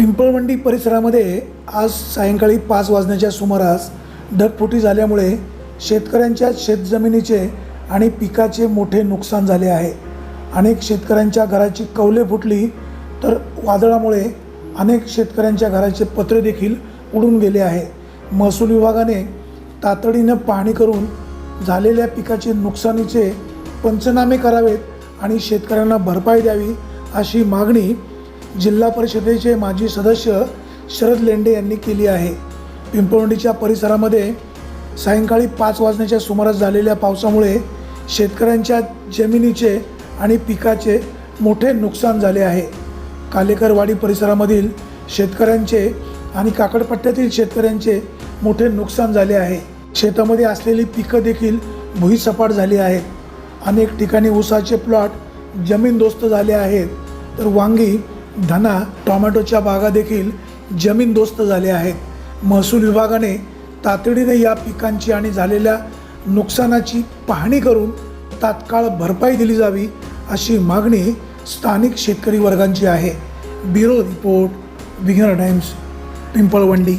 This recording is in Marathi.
पिंपळवंडी परिसरामध्ये आज सायंकाळी पाच वाजण्याच्या सुमारास ढगफुटी झाल्यामुळे शेतकऱ्यांच्या शेतजमिनीचे आणि पिकाचे मोठे नुकसान झाले आहे. अनेक शेतकऱ्यांच्या घराची कौले फुटली तर वादळामुळे अनेक शेतकऱ्यांच्या घराचे पत्रे देखील उडून गेले आहे. महसूल विभागाने तातडीनं पाहणी करून झालेल्या पिकाचे नुकसानीचे पंचनामे करावेत आणि शेतकऱ्यांना भरपाई द्यावी अशी मागणी जिल्हा परिषदेचे माजी सदस्य शरद लेंडे यांनी केली आहे. पिंपळवंडीच्या परिसरामध्ये सायंकाळी पाच वाजण्याच्या सुमारास झालेल्या पावसामुळे शेतकऱ्यांच्या जमिनीचे आणि पिकाचे मोठे नुकसान झाले आहे. कालेकरवाडी परिसरामधील शेतकऱ्यांचे आणि काकडपट्ट्यातील शेतकऱ्यांचे मोठे नुकसान झाले आहे. शेतामध्ये असलेली पिकं देखील भुईसपाट झाली आहेत. अनेक ठिकाणी ऊसाचे प्लॉट जमीनदोस्त झाले आहेत. तर वांगी धना टोमॅटोच्या बागा देखील जमीनदोस्त झाल्या आहेत. महसूल विभागाने तातडीने या पिकांची आणि झालेल्या नुकसानाची पाहणी करून तात्काळ भरपाई दिली जावी अशी मागणी स्थानिक शेतकरी वर्गांची आहे. Bureau report Vighna Times Pimpalwandi.